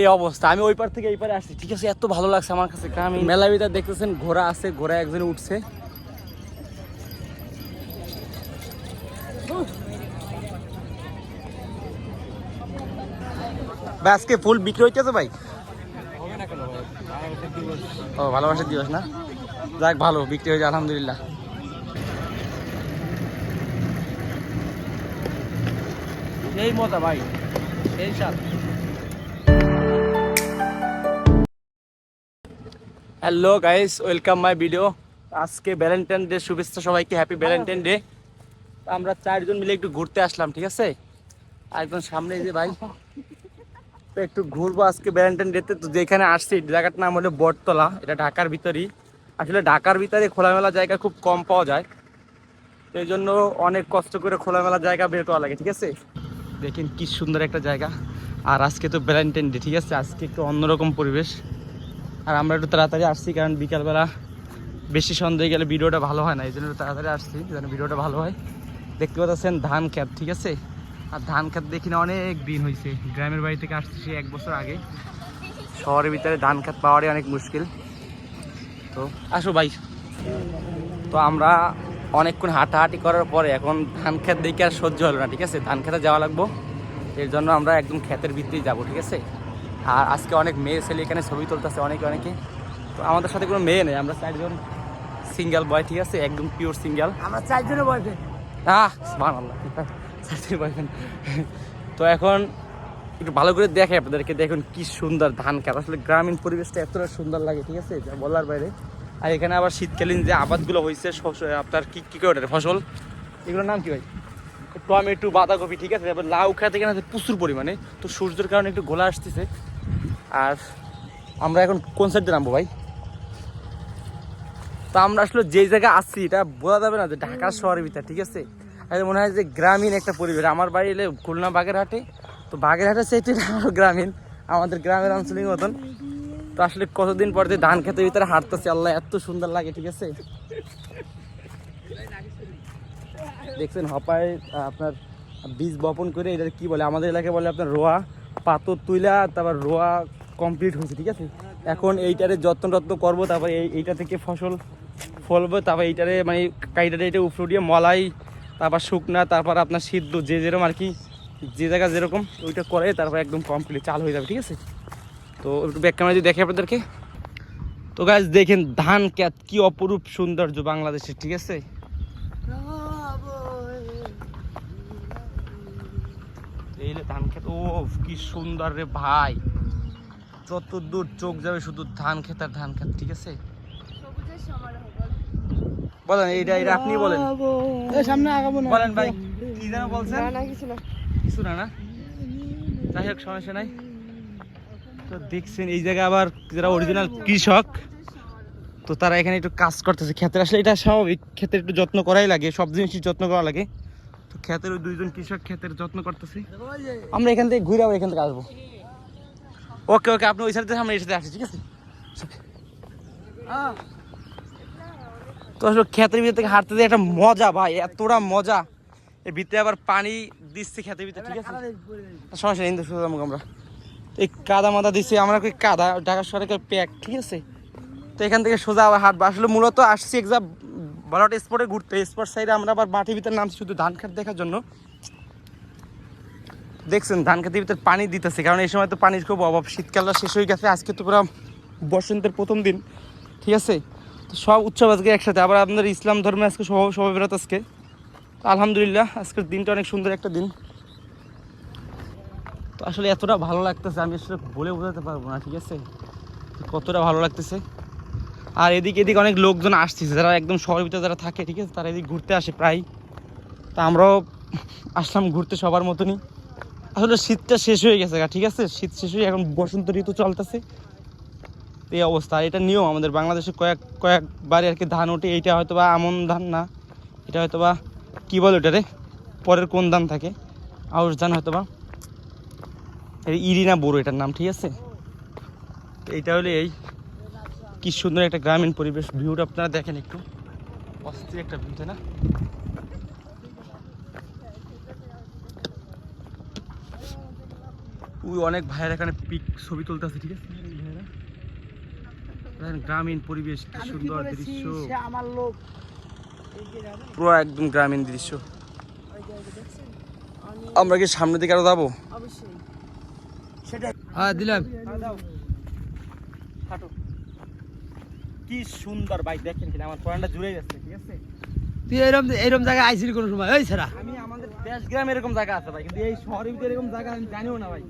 এই অবস্থা। আমি ওই পার থেকে এই পারে আসছি। ঠিক আছে, এত ভালো লাগছে আমার কাছে। গ্রামে মেলা ভিতর দেখতেছেন, ঘোড়া আছে, ঘোড়া একজনে উঠছে। আজকে ফুল বিক্রি হইতেছে ভাই? ও, ভালোবাসার দিবস না? যাক, ভালো, বিক্রি হয়েছে, আলহামদুলিল্লাহ। এই মজা ভাই, এই সাল hello guys welcome my video আজকে ভ্যালেন্টাইন ডে শুভেচ্ছা সবাইকে হ্যাপি ভ্যালেন্টাইন ডে আমরা চারজন মিলে একটু ঘুরতে আসলাম, ঠিক আছে? একদম সামনে যে ভাই। তো একটু ঘুরবো আজকে ভ্যালেন্টাইন ডেতে তো। যেখানে আসছি জায়গাটার নাম হলো বটতলা। এটা ঢাকার ভিতরেই। আসলে ঢাকার ভিতরে খোলামেলা জায়গা খুব কম পাওয়া যায়। তো এই জন্য অনেক কষ্ট করে খোলামেলা জায়গা বের করা লাগে, ঠিক আছে? দেখেন কি সুন্দর একটা জায়গা। আর আজকে তো ভ্যালেন্টাইন ডে ঠিক আছে? আজকে একটু অন্যরকম পরিবেশ। আর আমরা একটু তাড়াতাড়ি আসছি, কারণ বিকালবেলা বেশি সন্দেহে গেলে ভিডিওটা ভালো হয় না, এই জন্য তাড়াতাড়ি আসছি, যেন ভিডিওটা ভালো হয়। দেখতে পাচ্ছেন ধান ক্ষেত, ঠিক আছে? আর ধান ক্ষেত দেখি না অনেক দিন হয়েছে গ্রামের বাড়ি থেকে আসছি সে এক বছর আগে। শহরের ভিতরে ধান ক্ষেত পাওয়ারই অনেক মুশকিল। তো আসো ভাই। তো আমরা অনেকক্ষণ হাঁটাহাঁটি করার পরে এখন ধান ক্ষেত দেখে আর সহ্য হলো না, ঠিক আছে? ধান খেতে যাওয়া লাগবো, এর জন্য আমরা একদম ক্ষেতের ভিতরেই যাব, ঠিক আছে? আর আজকে অনেক মেয়ে ছেলে এখানে ছবি তুলতেছে অনেকে অনেকে। তো আমাদের সাথে কোনো মেয়ে নেই আমরা চারজন সিঙ্গেল বয় ঠিক আছে? একদম পিওর সিঙ্গেল। আমরা চারজনের বয়ফ্রেন্ড আহ সুবহানাল্লাহ। চারজন বয়ফ্রেন্ড তো এখন একটু ভালো করে দেখে আপনাদেরকে দেখুন কি সুন্দর ধান খেত। আসলে গ্রামীণ পরিবেশটা এতটা সুন্দর লাগে ঠিক আছে? বলার বাইরে। আর এখানে আবার শীতকালীন যে আবাদগুলো হয়েছে আপনার কি কী করে ফসল? এগুলোর নাম কি ভাই? টমেটো বাঁধাকপি ঠিক আছে? তারপর লাউ খাতে এখানে প্রচুর পরিমাণে। তো সূর্যের কারণে একটু গোলা আসতেছে। আর আমরা এখন কোন সাইডে নামবো ভাই? তো আমরা আসলে যে জায়গায় আছি, এটা বোঝা যাবে না যে ঢাকা শহরের ভিতরে, ঠিক আছে? আর মনে হয় যে গ্রামীণ একটা পরিবেশ। আমার বাড়ি এলে খুলনা বাগেরহাটে। তো বাগেরহাটের সাইডে আরও গ্রামীণ, আমাদের গ্রামের আঞ্চলিক মতন। তো আসলে কতদিন পর যে ধান খেতের ভিতরে হাঁটতেছে, আল্লাহ এত সুন্দর লাগে, ঠিক আছে? দেখছেন, হপায় আপনার বীজ বপন করে এটা কি বলে? আমাদের এলাকায় বলে আপনার রোয়া, পাথর তুইলা, তারপর রোয়া কমপ্লিট হয়েছে, ঠিক আছে? এখন এইটারে যত্ন টত্ন করব, তারপর এই এইটা থেকে ফসল ফলবো, তারপর এইটারে মানে কাইটারে এটা উপরে দিয়ে মলাই, তারপর শুকনা, তারপর আপনার সিদ্ধ, যে যেরকম আর কি, যে জায়গা যেরকম, ওইটা করে তারপর একদম কমপ্লিট চাল হয়ে যাবে, ঠিক আছে? তো একটু ব্যাক ক্যামেরা যদি দেখে আপনাদেরকে। তো গাছ দেখেন ধান ক্যাত কি অপরূপ সৌন্দর্য বাংলাদেশের, ঠিক আছে? ধান খেত ও কি সুন্দর রে ভাই। যত দূর চোখ যাবে শুধু ধান খেত আর ধান খেত ঠিক আছে? বলেন এইটা এটা আপনি বলেন। এই সামনে আগাবো না। বলেন ভাই কি যেন বলছেন? না কিছু না। কিছু না না? যাই হোক সমস্যা নাই। তো দেখছেন এই জায়গায় আবার যারা অরিজিনাল কৃষক তো তারা এখানে একটু কাজ করতেছে। ক্ষেতের আসলে এটা স্বাভাবিক ক্ষেতের একটু যত্ন করাই লাগে সব জিনিসই যত্ন করা লাগে। তো ক্ষেতের ওই দুইজন কৃষক ক্ষেতের যত্ন করতেছে। আমরা এখান থেকে ঘুরে আবার এখান থেকে আসব। ওকে ওকে, আপনি ওই সাইড আমরা এই সাথে আসি ঠিক আছে? তো আসলে ক্ষেতের ভিতর থেকে হাঁটতে একটা মজা ভাই, এতটা মজা। এর ভিতরে আবার পানি দিচ্ছে ক্ষেতের ভিতরে, ঠিক আছে? সমস্যা নেই যাব আমরা। এই কাদা মাদা দিচ্ছে আমরা কই কাদা, ঢাকা সরকার প্যাক, ঠিক আছে? তো এখান থেকে সোজা আবার হাঁটবো। আসলে মূলত আসছি এক্সাম বারোটা স্পটে ঘুরতে। স্পট সাইডে আমরা আবার মাটির ভিতরে নামছি শুধু ধান খেত দেখার জন্য। দেখছেন, ধান খেতের ভিতরে পানি দিতেছে, কারণ এই সময় তো পানির খুব অভাব। শীতকালটা শেষ হয়ে গেছে, আজকে তো পুরো বসন্তের প্রথম দিন, ঠিক আছে? তো সব উৎসব আজকে একসাথে। আবার আপনাদের ইসলাম ধর্মে আজকে সব সবাই বেরোত আজকে। আলহামদুলিল্লাহ, আজকের দিনটা অনেক সুন্দর একটা দিন। তো আসলে এতটা ভালো লাগতেছে, আমি আসলে বলে বোঝাতে পারব না, ঠিক আছে? কতটা ভালো লাগতেছে। আর এদিক এদিক অনেক লোকজন আসতেছে, যারা একদম শহরের ভিতরে যারা থাকে, ঠিক আছে? তারা এদিক ঘুরতে আসে প্রায়। তা আমরাও আসলাম ঘুরতে সবার মতনই। আসলে শীতটা শেষ হয়ে গেছে ঠিক আছে? শীত শেষ হয়ে এখন বসন্ত ঋতু চলতেছে। এই অবস্থা, এটা নিয়ম আমাদের বাংলাদেশে কয়েক কয়েকবারে আর কি ধান ওঠে, এইটা হয়তো বা আমন ধান না, এটা হয়তো বা কী বলে ওটা রে পরের কোন ধান থাকে? আউশ ধান হয়তো বা ইরিনা বড়ো এটার নাম, ঠিক আছে? এইটা হলে এই কি সুন্দর একটা গ্রামীণ পরিবেশ ভিউটা, আপনারা দেখেন একটু। অস্থির একটা ভিউ তাই না? ওই অনেক ভাইয়ের এখানে পিক ছবি তুলতেছে ঠিক আছে? গ্রামীণ পরিবেশ কি সুন্দর দৃশ্য। আমার লোক। পুরো একদম গ্রামীণ দৃশ্য। আমরা কি সামনের দিকে আরও যাব? অবশ্যই। হ্যাঁ দিলাম। কি সুন্দর বাইক দেখেন কিনা আমার পড়ানটা জুড়ে যাচ্ছে ঠিক আছে? তুই এরম এরম জায়গায় আইসিলি কোনো সময়? ওই ছাড়া। আমি আমাদের দেশ গ্রামে এরকম জায়গা আছে ভাই কিন্তু এই শহরের ভিতরে এরকম জায়গা আমি জানিও না ভাই।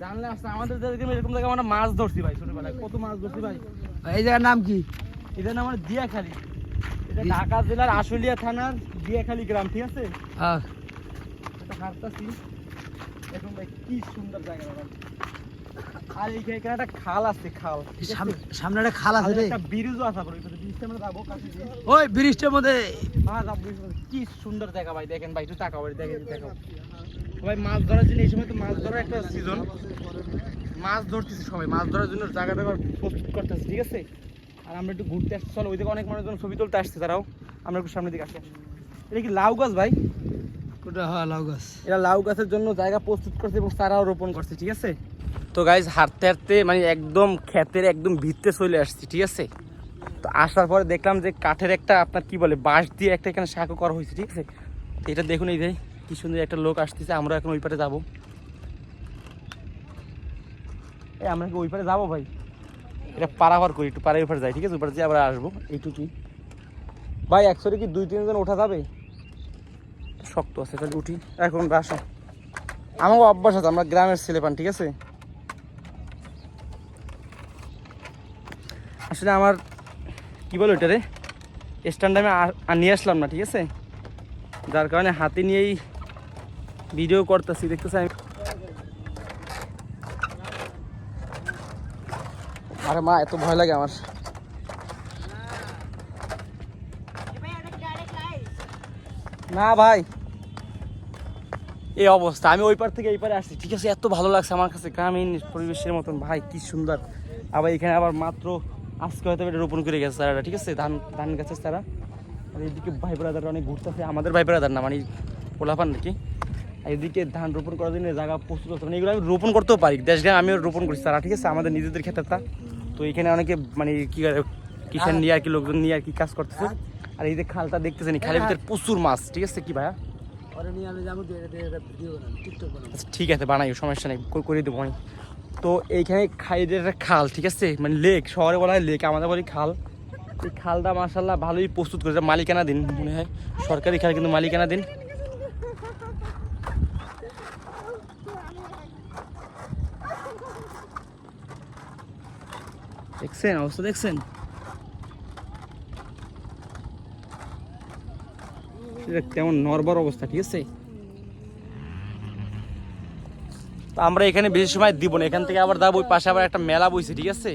জানলে আসলে আমাদের এরকম জায়গা আমরা মাছ ধরছি ভাই ছোটবেলায়। কত মাছ ধরছি ভাই? এই জায়গার নাম কি? এটার নাম হলো দিয়াখালী। এটা ঢাকা জেলার আশুলিয়া থানার দিয়াখালী গ্রাম ঠিক আছে? হ্যাঁ এটা হাঁটতাছি। এখন ভাই কি সুন্দর জায়গা ভাই। আর এইখানে এখানে একটা খাল আছে খাল সামনে- একটা খাল আছে খালের রে। একটা ব্রিজও আছে ওই ব্রিজটা আমরা যাব কাছে ওই ব্রিজটার মধ্যে। হ্যাঁ যাব কি সুন্দর জায়গা ভাই দেখেন ভাই একটু তাকাও দেখেন দেখো ভাই মাছ ধরার জন্য এই সময় তো মাছ ধরার একটা সিজন মাছ ধরতেছি সবাই মাছ ধরার জন্য জায়গাটা এবার প্রস্তুত করতেছি ঠিক আছে? আর আমরা একটু ঘুরতে আসছি। চলো ওই দিকে অনেক মানুষজন ছবি তুলতে আসছে তারাও আমরা একটু সামনের দিকে আসি। এটা কি লাউ গাছ ভাই? ওটা হ্যাঁ লাউ গাছ। এরা লাউ গাছের জন্য জায়গা প্রস্তুত করছে এবং চারাও রোপণ করছে ঠিক আছে? তো গাইজ হাঁটতে হাঁটতে মানে একদম ক্ষেতের একদম ভিতরে চলে আসছি ঠিক আছে? তো আসার পরে দেখলাম যে কাঠের একটা আপনার কি বলে বাঁশ দিয়ে একটা এখানে শাঁখো করা হয়েছে ঠিক আছে? তো এটা দেখুন এই যে। কি সুন্দর একটা লোক আসতেছে আমরা এখন ওই পারে যাব। এই আমরা কি ওই পারে যাব ভাই? এটা পারাপার করি, একটু পারে ওই পারে যাই, ঠিক আছে? ওপারে পারে যেয়ে আবার আসব, এইটুকুই। ভাই একসাথে কি দুই তিনজন ওঠা যাবে? শক্ত আছে, তাহলে উঠি। এখন আসো। আমাকে অভ্যাস আছে, আমরা গ্রামের ছেলে পান, ঠিক আছে? আসলে আমার, কি বলো এটা রে? স্ট্যান্ড আমি নিয়ে আসলাম না, ঠিক আছে? যার কারণে হাতে নিয়েই ভিডিও করতেছি দেখতেছি আমি আরে মা এত ভয় লাগে আমার। না ভাই। এই অবস্থা আমি ওই পার থেকে এই পারে আসছি। ঠিক আছে এত ভালো লাগছে আমার কাছে গ্রামীণ পরিবেশের মতন। ভাই কি সুন্দর। আবার এখানে আবার মাত্র আজকে হয়তো এটা রোপণ করে গেছে তারা ঠিক আছে? ধান ধান গাছের তারা আর এদিকে ভাই ব্রাদার অনেক ঘুরতেছে। আমাদের ভাই ব্রাদার না মানে পোলাপান নাকি? এদিকে ধান রোপণ করার জন্য জায়গা প্রস্তুত করতে মানে এগুলো আমি রোপণ করতেও পারি। দেশ গ্রামে আমিও রোপণ করছি। তারা ঠিক আছে আমাদের নিজেদের ক্ষেত্রে তো। এখানে অনেকে মানে কি করে কিষান নিয়ে আর কি লোকজন নিয়ে আর কি কাজ করতেছে। আর এই যে খালটা দেখতেছেন খালের ভিতরে প্রচুর মাছ। ঠিক আছে কি ভাইয়া? আমি আচ্ছা ঠিক আছে বানাই সমস্যা নেই করে দেবো আমি। তো এইখানে খাইদের একটা খাল ঠিক আছে? মানে লেক শহরে বলা হয় লেক আমাদের বলি খাল। এই খালটা মার্শাল্লাহ ভালোই প্রস্তুত করেছে মালিকানা দিন মনে হয়। সরকারি খাল কিন্তু মালিকানা দিন দেখছেন অবস্থা দেখছেন? কেমন নরবর অবস্থা ঠিক আছে? তো আমরা এখানে বেশি সময় দিব না এখান থেকে আবার যাব ওই পাশে আবার একটা মেলা বইছে ঠিক আছে?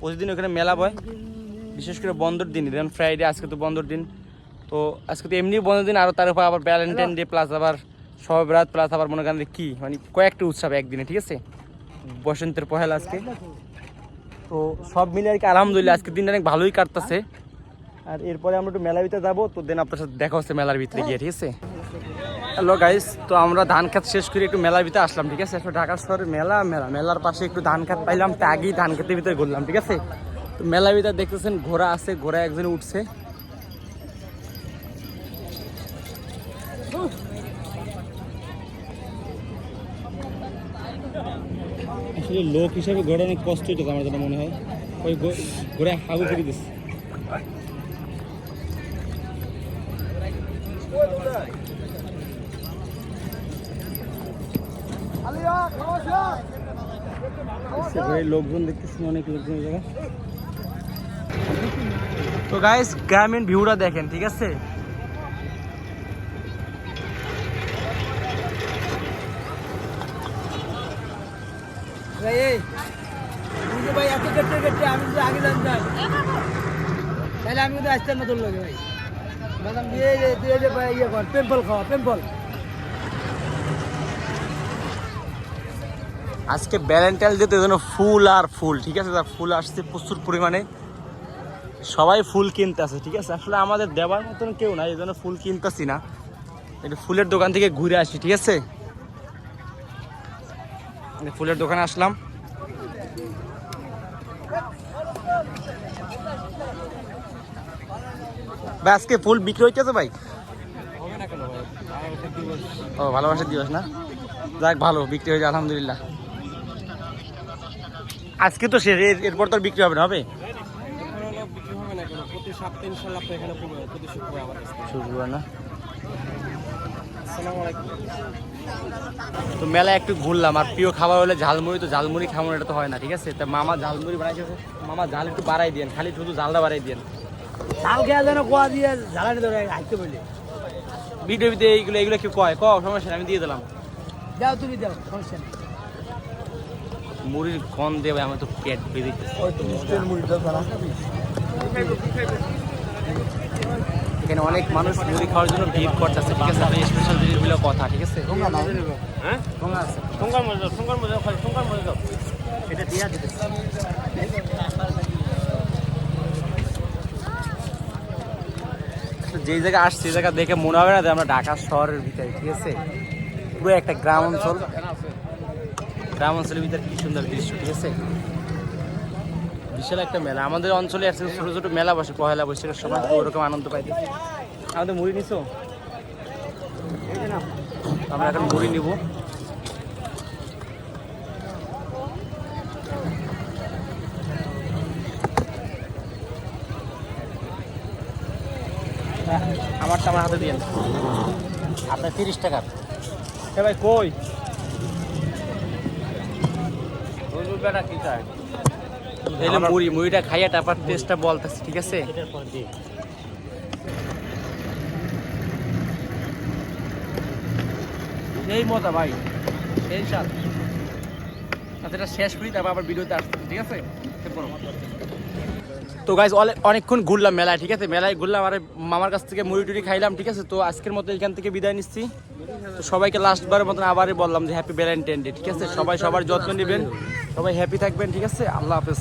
প্রতিদিন ওখানে মেলা বয় বিশেষ করে বন্ধর দিন যেমন ফ্রাইডে আজকে তো বন্ধর দিন তো আজকে তো এমনি বন্ধর দিন আরও তার উপর আবার ভ্যালেন্টাইন ডে প্লাস আবার সবরাত প্লাস আবার মনে করেন কি মানে কয়েকটা উৎসব একদিনে ঠিক আছে? বসন্তের পহেলা আজকে। তো সব মিলে আর কি আলহামদুলিল্লাহ, আজকের দিনটা অনেক ভালোই কাটতেছে। আর এরপরে আমরা একটু মেলার ভিতরে যাব, তো দেন আপনার সাথে দেখা হচ্ছে মেলার ভিতরে গিয়ে, ঠিক আছে? হ্যালো গাইস তো আমরা ধান খাত শেষ করে একটু মেলার ভিতরে আসলাম, ঠিক আছে? ঢাকা শহরে মেলা মেলা, মেলার পাশে একটু ধান খাত পাইলাম, তা আগেই ধান খেতের ভিতরে ঘুরলাম, ঠিক আছে? তো মেলার ভিতরে দেখতেছেন ঘোড়া আছে ঘোড়া একজন উঠছে। আসলে লোক হিসাবে ঘোড়া অনেক কষ্ট হইতো আমার যেটা মনে হয়। ওই ঘোড়া হাগু করে ঘোড়ায় লোকজন দেখতেছি অনেক লোকজন এই জায়গায়। তো গাইস গ্রামীণ ভিউটা দেখেন ঠিক আছে? এই আমি যদি আগে জানতাম। তাহলে আমি না ভাই? ইয়ে কর পেম্পল খাওয়া পেম্পল আজকে ভ্যালেন্টাইন ডে তো এজন্য ফুল আর ফুল, ঠিক আছে? তার ফুল আসছে প্রচুর পরিমাণে। সবাই ফুল কিনতেছে, ঠিক আছে? আসলে আমাদের দেওয়ার মতন কেউ নাই, এই জন্য ফুল কিনতেছি না। একটু ফুলের দোকান থেকে ঘুরে আসি, ঠিক আছে? ফুলের দোকানে আসলাম। ভাই আজকে ফুল বিক্রি হইতেছে ভাই? ও ভালোবাসার দিবস না? যাক ভালো বিক্রি হয়েছে আলহামদুলিল্লাহ। আজকে তো শেষ এর- এরপর তো বিক্রি হবে না হবে? শুক্রবার না? তো মেলায় একটু ঘুরলাম আর প্রিয় খাবার হলে ঝালমুড়ি তো ঝালমুড়ি খাব না, এটা তো হয় না ঠিক আছে? তা মামা ঝালমুড়ি বানাইছে মামা ঝাল একটু বাড়াই দেন খালি শুধু ঝালটা বাড়াই দেন ঝাল খেয়ে যেন কোয়া দিয়ে ঝালানি ধরে হাঁটতে বলি। ভিডিও ভিডিও এইগুলো এগুলো কি কয়? ক সমস্যা আমি দিয়ে দিলাম। দাও তুমি দাও সমস্যা নেই। মুড়ির কন দেবে আমার তো পেট বেরিয়েছে এখানে অনেক মানুষ মুড়ি খাওয়ার জন্য ভিড় করতেছে ঠিক আছে? স্পেশাল জিনিসগুলো কথা ঠিক আছে? হ্যাঁ? ঠোঙ্গা আছে। ঠোঙ্গার মজা ঠোঙ্গার মজা খাই ঠোঙ্গার মজা এটা দিয়া দিতে। তো যেই জায়গায় আসছি সেই জায়গা দেখে মনে হবে না যে আমরা ঢাকা শহরের ভিতরে ঠিক আছে? পুরো একটা গ্রাম অঞ্চল। গ্রাম অঞ্চলের ভিতরে কি সুন্দর দৃশ্য ঠিক আছে? বিশাল একটা মেলা। আমাদের অঞ্চলে আছে ছোট ছোট মেলা বসে পয়লা বৈশাখের সময় ওরকম আনন্দ পাইতে আমাদের মুড়ি নিছো? আমরা এখন মুড়ি নিব। আমারটা আমার হাতে দিয়েন আপনার তিরিশ টাকার এ ভাই কই? বেটা কি চাই? এলে মুড়ি, মুড়িটা খাইয়া তারপর টেস্টটা বলতেছে, ঠিক আছে? এই মজা ভাই সেই স্বাদ আচ্ছা এটা শেষ করি, তারপর আবার ভিডিওতে আসছি, ঠিক আছে। তো গাইজ অনেকক্ষণ ঘুরলাম মেলায়, ঠিক আছে? মেলায় ঘুরলাম, আর মামার কাছ থেকে মুড়ি টুড়ি খাইলাম, ঠিক আছে? তো আজকের মতো এখান থেকে বিদায় নিচ্ছি। তো সবাইকে লাস্টবারের মতন আবারই বললাম যে হ্যাপি ভ্যালেন্টাইন ডে ঠিক আছে? সবাই সবার যত্ন নেবেন। সবাই হ্যাপি থাকবেন, ঠিক আছে? আল্লাহ হাফেজ।